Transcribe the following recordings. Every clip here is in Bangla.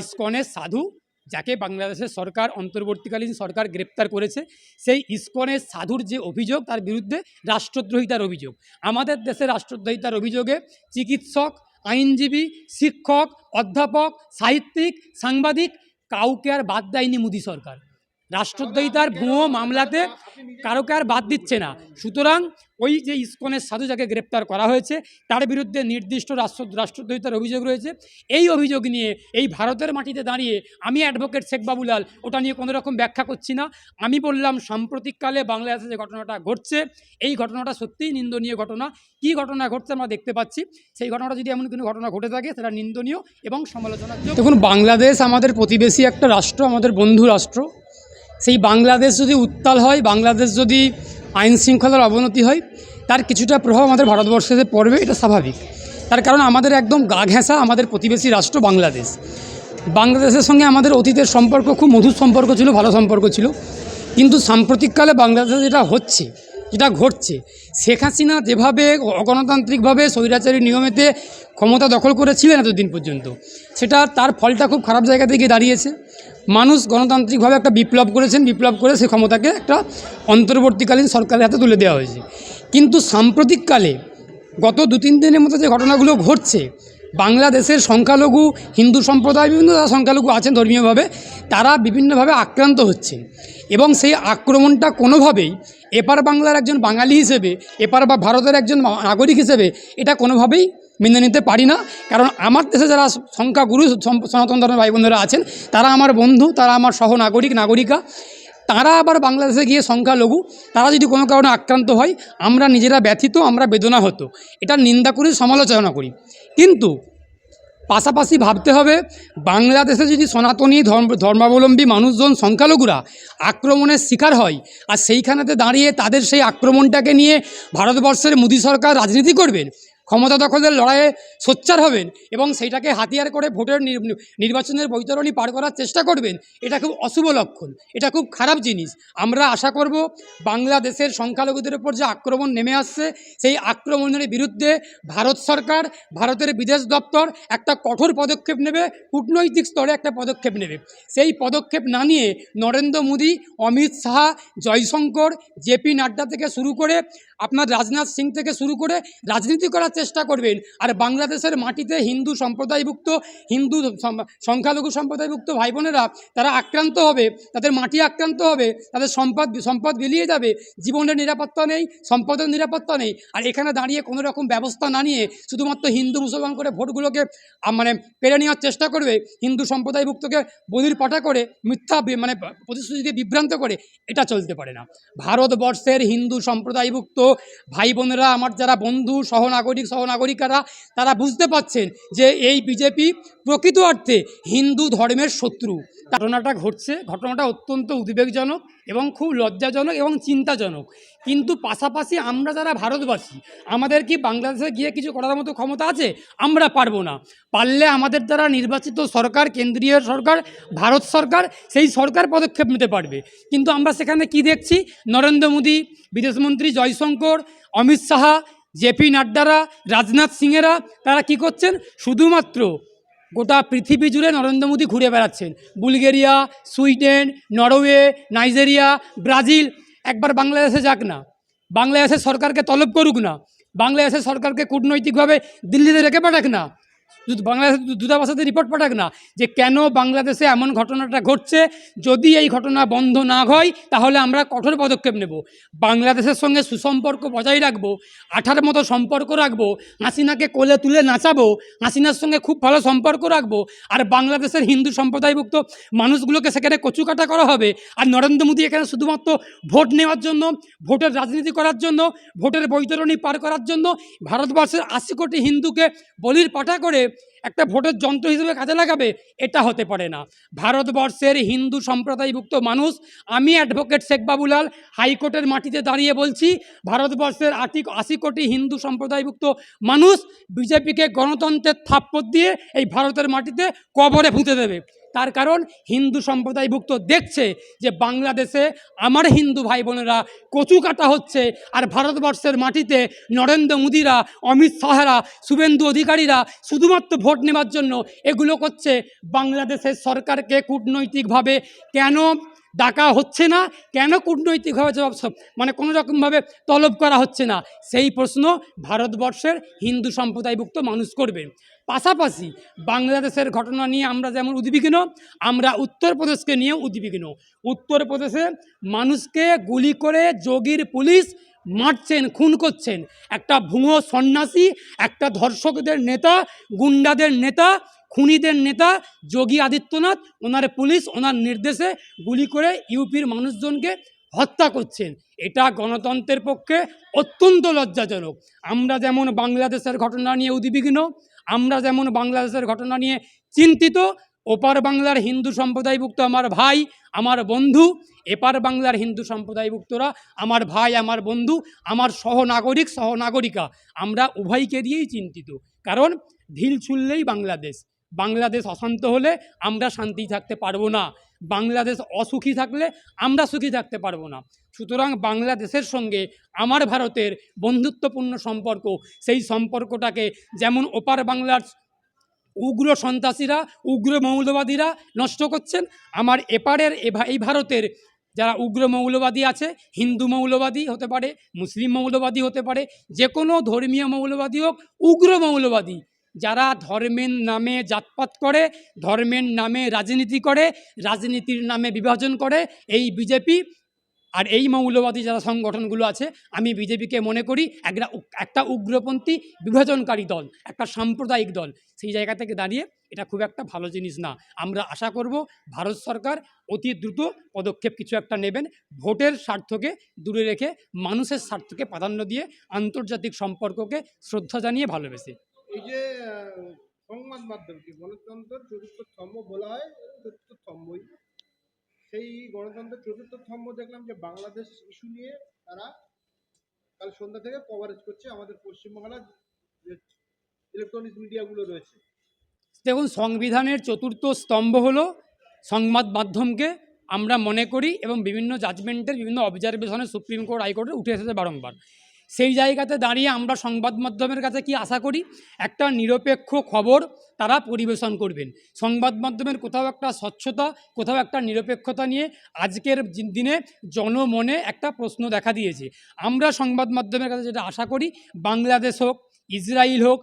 ইসকনের সাধু, যাকে বাংলাদেশের সরকার, অন্তর্বর্তীকালীন সরকার গ্রেপ্তার করেছে, সেই ইস্কনের সাধুর যে অভিযোগ, তার বিরুদ্ধে রাষ্ট্রদ্রোহিতার অভিযোগ। আমাদের দেশে রাষ্ট্রদ্রোহিতার অভিযোগে চিকিৎসক, আইনজীবী, শিক্ষক, অধ্যাপক, সাহিত্যিক, সাংবাদিক, কাউকে আর বাদ দেয়নি মোদী সরকার। রাষ্ট্রদ্রোহিতার ভুয়ো মামলাতে কারোকে আর বাদ দিচ্ছে না। সুতরাং ওই যে ইসকনের সাধু যাকে গ্রেপ্তার করা হয়েছে, তার বিরুদ্ধে নির্দিষ্ট রাষ্ট্র রাষ্ট্রদ্রোহিতার অভিযোগ রয়েছে। এই অভিযোগ নিয়ে, এই ভারতের মাটিতে দাঁড়িয়ে আমি অ্যাডভোকেট শেখ বাবুলাল, ওটা নিয়ে কোনো রকম ব্যাখ্যা করছি না। আমি বললাম, সাম্প্রতিককালে বাংলাদেশে যে ঘটনাটা ঘটছে, এই ঘটনাটা সত্যিই নিন্দনীয় ঘটনা। কী ঘটনা ঘটছে আমরা দেখতে পাচ্ছি। সেই ঘটনাটা যদি এমন কোনো ঘটনা ঘটে থাকে, সেটা নিন্দনীয় এবং সমালোচনার দেখুন, বাংলাদেশ আমাদের প্রতিবেশী একটা রাষ্ট্র, আমাদের বন্ধু রাষ্ট্র। সেই বাংলাদেশ যদি উত্তাল হয়, বাংলাদেশ যদি আইন শৃঙ্খলার অবনতি হয়, তার কিছুটা প্রভাব আমাদের ভারতবর্ষে পড়বে, এটা স্বাভাবিক। তার কারণ আমাদের একদম গা ঘেঁষা আমাদের প্রতিবেশী রাষ্ট্র বাংলাদেশ। বাংলাদেশের সঙ্গে আমাদের অতীতের সম্পর্ক, খুব মধুর সম্পর্ক ছিল, ভালো সম্পর্ক ছিল। কিন্তু সাম্প্রতিককালে বাংলাদেশে যেটা হচ্ছে যেটা ঘটছে। শেখ হাসিনা যেভাবে অগণতান্ত্রিকভাবে স্বৈরাচারী নিয়মেতে ক্ষমতা দখল করেছিলেন এতদিন পর্যন্ত, সেটা তার ফলটা খুব খারাপ জায়গাতে গিয়ে দাঁড়িয়েছে। মানুষ গণতান্ত্রিকভাবে একটা বিপ্লব করেছেন, বিপ্লব করে সে ক্ষমতাকে একটা অন্তর্বর্তীকালীন সরকারের হাতে তুলে দেওয়া হয়েছে। কিন্তু সাম্প্রতিককালে গত দু তিন দিনের মতো যে ঘটনাগুলো ঘটছে বাংলাদেশের সংখ্যালঘু, হিন্দু সম্প্রদায়, বিভিন্ন সংখ্যালঘু আছেন ধর্মীয়ভাবে, তারা বিভিন্নভাবে আক্রান্ত হচ্ছেন এবং সেই আক্রমণটা কোনোভাবেই এপার বাংলার একজন বাঙালি হিসেবে, এপার বা ভারতের একজন নাগরিক হিসেবে এটা কোনোভাবেই মেনে নিতে পারি না। কারণ আমার দেশে যারা সংখ্যাগুরু সনাতন ধর্মের ভাই বোনেরা আছেন, তারা আমার বন্ধু, তারা আমার সহনাগরিক নাগরিকা। তারা আবার বাংলাদেশে গিয়ে সংখ্যালঘু, তারা যদি কোনো কারণে আক্রান্ত হয়, আমরা নিজেরা ব্যথিত, আমরা বেদনা হতো এটা নিন্দা করি, সমালোচনা করি। কিন্তু পাশাপাশি ভাবতে হবে, বাংলাদেশে যদি সনাতনী ধর্ম, ধর্মাবলম্বী মানুষজন, সংখ্যালঘুরা আক্রমণের শিকার হয়, আর সেইখানেতে দাঁড়িয়ে তাদের সেই আক্রমণটাকে নিয়ে ভারতবর্ষের মোদী সরকার রাজনীতি করবেন ক্ষমতা দখলের লড়াইয়ে সোচ্চার হবেন এবং সেইটাকে হাতিয়ার করে ভোটের নির- নির্বাচনের বৈতরণী পার করার চেষ্টা করবেন, এটা খুব অশুভ লক্ষণ, এটা খুব খারাপ জিনিস। আমরা আশা করব বাংলাদেশের সংখ্যালঘুদের উপর যে আক্রমণ নেমে আসছে, সেই আক্রমণের বিরুদ্ধে ভারত সরকার, ভারতের বিদেশ দপ্তর একটা কঠোর পদক্ষেপ নেবে, কূটনৈতিক স্তরে একটা পদক্ষেপ নেবে। সেই পদক্ষেপ না নিয়ে নরেন্দ্র মোদী, অমিত শাহ, জয়শঙ্কর জেপি নাড্ডা থেকে শুরু করে আপনার রাজনাথ সিং থেকে শুরু করে রাজনীতি করার চেষ্টা করবেন। আর বাংলাদেশের মাটিতে হিন্দু সম্প্রদায়ভুক্ত, হিন্দু সংখ্যালঘু সম্প্রদায়ভুক্ত ভাই বোনেরা তারা আক্রান্ত হবে, তাদের মাটি আক্রান্ত হবে, তাদের সম্পদ সম্পদ বিলিয়ে যাবে, জীবনের নিরাপত্তা নেই, সম্পদের নিরাপত্তা নেই। আর এখানে দাঁড়িয়ে কোনো রকম ব্যবস্থা না নিয়ে শুধুমাত্র হিন্দু মুসলমান করে ভোটগুলোকে মানে পেরে নেওয়ার চেষ্টা করবে, হিন্দু সম্প্রদায়ভুক্তকে বলির পাঠা করে, মিথ্যা মানে প্রতিশ্রুতি বিভ্রান্ত করে, এটা চলতে পারে না। ভারতবর্ষের হিন্দু সম্প্রদায়ভুক্ত ভাই বোনেরা আমার যারা বন্ধু সহনাগরিক সহনাগরিকারা তারা বুঝতে পাচ্ছেন যে এই বিজেপি প্রকৃত অর্থে হিন্দু ধর্মের শত্রু। ঘটনাটা ঘটছে, ঘটনাটা অত্যন্ত উদ্বেগজনক এবং খুব লজ্জাজনক এবং চিন্তাজনক। কিন্তু পাশাপাশি আমরা যারা ভারতবাসী, আমাদের কি বাংলাদেশে গিয়ে কিছু করার মতো ক্ষমতা আছে? আমরা পারব না। পারলে আমাদের দ্বারা নির্বাচিত সরকার, কেন্দ্রীয় সরকার, ভারত সরকার, সেই সরকার পদক্ষেপ নিতে পারবে। কিন্তু আমরা সেখানে কি দেখছি? নরেন্দ্র মোদী বিদেশমন্ত্রী জয়শঙ্কর, অমিত শাহ জেপি নাড্ডারা, রাজনাথ সিংয়েরা, তারা কি করছেন? শুধুমাত্র গোটা পৃথিবী জুড়ে নরেন্দ্র মোদী ঘুরে বেড়াচ্ছেন। Bulgaria, Sweden, Norway, Nigeria, Brazil, একবার বাংলাদেশে যাক না। বাংলাদেশের সরকারকে তলব করুক না। বাংলাদেশের সরকারকে কূটনৈতিকভাবে দিল্লিতে রেখে পাঠাক না। দূত- বাংলাদেশের দূ- রিপোর্ট পাঠাক না যে কেন বাংলাদেশে এমন ঘটনাটা ঘটছে। যদি এই ঘটনা বন্ধ না হয়, তাহলে আমরা কঠোর পদক্ষেপ নেব। বাংলাদেশের সঙ্গে সুসম্পর্ক বজায় রাখব, আঠার মতো সম্পর্ক রাখব, হাসিনাকে কোলে তুলে নাচাবো, হাসিনার সঙ্গে খুব ভালো সম্পর্ক রাখব, আর বাংলাদেশের হিন্দু সম্প্রদায়ভুক্ত মানুষগুলোকে সেখানে কচুকাটা করা হবে। আর নরেন্দ্র মোদী এখানে শুধুমাত্র ভোট নেওয়ার জন্য, ভোটের রাজনীতি করার জন্য, ভোটের বৈতরণী পার করার জন্য, ভারতবর্ষের আশি কোটি হিন্দুকে বলির পাঠা করে একটা ভোটের যন্ত্র হিসেবে কাজে লাগাবে, এটা হতে পারে না। ভারতবর্ষের হিন্দু সম্প্রদায়ভুক্ত মানুষ, আমি অ্যাডভোকেট শেখ বাবুলাল, হাইকোর্টের মাটিতে দাঁড়িয়ে বলছি, ভারতবর্ষের আটি আশি কোটি হিন্দু সম্প্রদায়ভুক্ত মানুষ, বিজেপিকে গণতন্ত্রের থাপ্পড় দিয়ে এই ভারতের মাটিতে কবরে ফুঁতে দেবে। তার কারণ হিন্দু সম্প্রদায়ভুক্ত দেখছে যে বাংলাদেশে আমার হিন্দু ভাই বোনেরা কচু কাটা হচ্ছে আর ভারতবর্ষের মাটিতে নরেন্দ্র মোদীরা, অমিত শাহরা, শুভেন্দু অধিকারীরা শুধুমাত্র ভোট নেওয়ার জন্য এগুলো করছে। বাংলাদেশের সরকারকে কূটনৈতিকভাবে কেন ডাকা হচ্ছে না? কেন কূটনৈতিকভাবে জবাব মানে কোনো রকমভাবে তলব করা হচ্ছে না? সেই প্রশ্ন ভারতবর্ষের হিন্দু সম্প্রদায়ভুক্ত মানুষ করবে। পাশাপাশি বাংলাদেশের ঘটনা নিয়ে আমরা যেমন উদ্বিগ্ন, আমরা উত্তরপ্রদেশকে নিয়েও উদ্বিগ্ন। উত্তরপ্রদেশে মানুষকে গুলি করে যোগীর পুলিশ মারছেন, খুন করছেন। একটা ভুয়ো সন্ন্যাসী, একটা ধর্ষকদের নেতা, গুন্ডাদের নেতা, খুনিদের নেতা, যোগী আদিত্যনাথ, ওনার পুলিশ, ওনার নির্দেশে গুলি করে ইউপির মানুষজনকে হত্যা করছেন। এটা গণতন্ত্রের পক্ষে অত্যন্ত লজ্জাজনক। আমরা যেমন বাংলাদেশের ঘটনা নিয়ে উদ্বিগ্ন আমরা যেমন বাংলাদেশের ঘটনা নিয়ে চিন্তিত, ওপার বাংলার হিন্দু সম্প্রদায়ভুক্ত আমার ভাই, আমার বন্ধু, এপার বাংলার হিন্দু সম্প্রদায়ভুক্তরা, আমার ভাই, আমার বন্ধু, আমার সহনাগরিক, সহনাগরিকা, আমরা উভয়কে দিয়েই চিন্তিত। কারণ ঢিল ছুললেই বাংলাদেশ। বাংলাদেশ অশান্ত হলে আমরা শান্তি থাকতে পারব না। বাংলাদেশ অসুখী থাকলে আমরা সুখী থাকতে পারব না। সুতরাং বাংলাদেশের সঙ্গে আমার ভারতের বন্ধুত্বপূর্ণ সম্পর্ক, সেই সম্পর্কটাকে যেমন ওপার বাংলার উগ্র সন্ত্রাসীরা, উগ্র মৌলবাদীরা নষ্ট করছেন, আমার এপারের এই ভারতের যারা উগ্র মৌলবাদী আছে, হিন্দু মৌলবাদী হতে পারে, মুসলিম মৌলবাদী হতে পারে, যে কোনো ধর্মীয় মৌলবাদী হোক, উগ্র মৌলবাদী যারা ধর্মের নামে জাতপাত করে, ধর্মের নামে রাজনীতি করে, রাজনীতির নামে বিভাজন করে, এই বিজেপি আর এই মৌলবাদী যারা সংগঠনগুলো আছে, আমি বিজেপিকে মনে করি একটা একটা উগ্রপন্থী বিভাজনকারী দল, একটা সাম্প্রদায়িক দল। সেই জায়গা থেকে দাঁড়িয়ে এটা খুব একটা ভালো জিনিস না। আমরা আশা করব ভারত সরকার অতি দ্রুত পদক্ষেপ কিছু একটা নেবেন, ভোটের স্বার্থকে দূরে রেখে মানুষের স্বার্থকে প্রাধান্য দিয়ে আন্তর্জাতিক সম্পর্ককে শ্রদ্ধা জানিয়ে ভালোবেসে। এই যে সংবাদ মাধ্যমকে গণতন্ত্রের চতুর্থ স্তম্ভ বলা হয় চতুর্থ স্তম্ভই সেই গণতন্ত্রের চতুর্থ স্তম্ভ দেখলাম যে, বাংলাদেশ ইস্যু নিয়ে তারা কাল সন্ধ্যা থেকে কভারেজ করছে আমাদের পশ্চিমবাংলার ইলেকট্রনিক্স মিডিয়াগুলো রয়েছে। দেখুন, সংবিধানের চতুর্থ স্তম্ভ হলো সংবাদ মাধ্যমকে আমরা মনে করি এবং বিভিন্ন জাজমেন্টের বিভিন্ন অবজারভেশনে সুপ্রিম কোর্ট হাইকোর্টে উঠে এসেছে বারংবার। সেই জায়গাতে দাঁড়িয়ে আমরা সংবাদ মাধ্যমের কাছে কি আশা করি? একটা নিরপেক্ষ খবর তারা পরিবেশন করবেন। সংবাদ মাধ্যমের কোথাও একটা স্বচ্ছতা, কোথাও একটা নিরপেক্ষতা নিয়ে আজকের দিনে জনমনে একটা প্রশ্ন দেখা দিয়েছে। আমরা সংবাদ মাধ্যমের কাছে যেটা আশা করি, বাংলাদেশ হোক ইসরায়েল হোক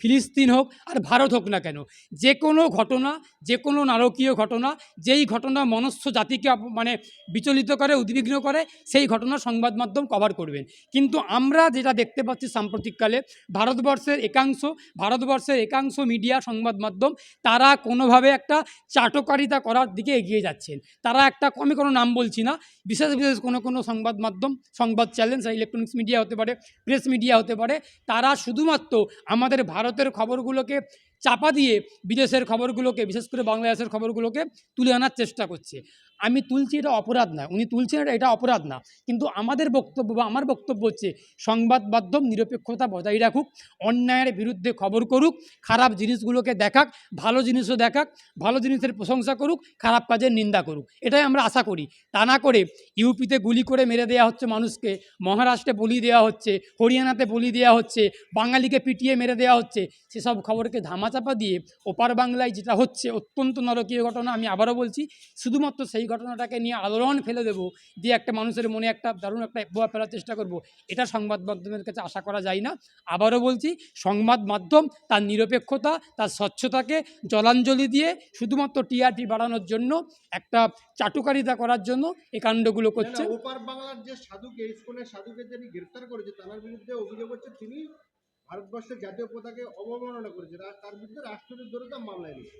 ফিলিস্তিন হোক আর ভারত হোক না কেন যে কোনো ঘটনা যে কোনো নারকীয় ঘটনা, যেই ঘটনা মনস্য জাতিকে মানে বিচলিত করে, উদ্বিগ্ন করে, সেই ঘটনা সংবাদ মাধ্যম কভার করবেন। কিন্তু আমরা যেটা দেখতে পাচ্ছি সাম্প্রতিককালে, ভারতবর্ষের একাংশ ভারতবর্ষের একাংশ মিডিয়া সংবাদ মাধ্যম, তারা কোনোভাবে একটা চাটকারিতা করার দিকে এগিয়ে যাচ্ছেন। তারা একটা, আমি কোনো নাম বলছি না, বিশেষ বিশেষ কোনো কোনো সংবাদ মাধ্যম, সংবাদ চ্যানেল, ইলেকট্রনিক্স মিডিয়া হতে পারে, প্রেস মিডিয়া হতে পারে, তারা শুধুমাত্র আমাদের ভারতের খবরগুলোকে চাপা দিয়ে বিদেশের খবরগুলোকে, বিশেষ করে বাংলাদেশের খবরগুলোকে তুলে আনার চেষ্টা করছে। আমি তুলছি এটা অপরাধ না, উনি তুলছেন এটা এটা অপরাধ না। কিন্তু আমাদের বক্তব্য বা আমার বক্তব্য হচ্ছে, সংবাদ মাধ্যম নিরপেক্ষতা বজায় রাখুক, অন্যায়ের বিরুদ্ধে খবর করুক, খারাপ জিনিসগুলোকে দেখাক, ভালো জিনিসও দেখাক, ভালো জিনিসের প্রশংসা করুক, খারাপ কাজের নিন্দা করুক। এটাই আমরা আশা করি। তা না করে ইউপিতে গুলি করে মেরে দেওয়া হচ্ছে মানুষকে, মহারাষ্ট্রে বলি দেওয়া হচ্ছে, হরিয়ানাতে বলি দেওয়া হচ্ছে, বাঙালিকে পিটিয়ে মেরে দেওয়া হচ্ছে, সেসব খবরকে ধামাচাপা দিয়ে ওপার বাংলায় যেটা হচ্ছে অত্যন্ত নরকীয় ঘটনা আমি আবারও বলছি শুধুমাত্র সেই ঘটনাটাকে নিয়ে আলোড়ন ফেলে দেবো দিয়ে একটা মানুষের মনে একটা দারুণ একটা প্রভাব ফেলার চেষ্টা করব এটা সংবাদ মাধ্যমের কাছে আশা করা যায় না। আবারও বলছি সংবাদ মাধ্যম তার নিরপেক্ষতা তার স্বচ্ছতাকে জলাঞ্জলি দিয়ে শুধুমাত্র টিআরপি বাড়ানোর জন্য একটা চাটুকারিতা করার জন্য এই কাণ্ডগুলো করছে। ওপার বাংলার যে সাধুকে ইস্কনের সাধুকে যিনি গ্রেফতার করেছে তার বিরুদ্ধে অভিযোগ হচ্ছে তিনি ভারতবর্ষের জাতীয় পতাকে অবমাননা করেছে। তার বিরুদ্ধে রাষ্ট্রদ্রোহিতা মামলা এনেছে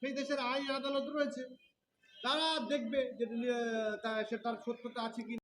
সেই দেশের আইন আদালত রয়েছে। তারা দেখবে যে সে তার সত্যতা আছে কি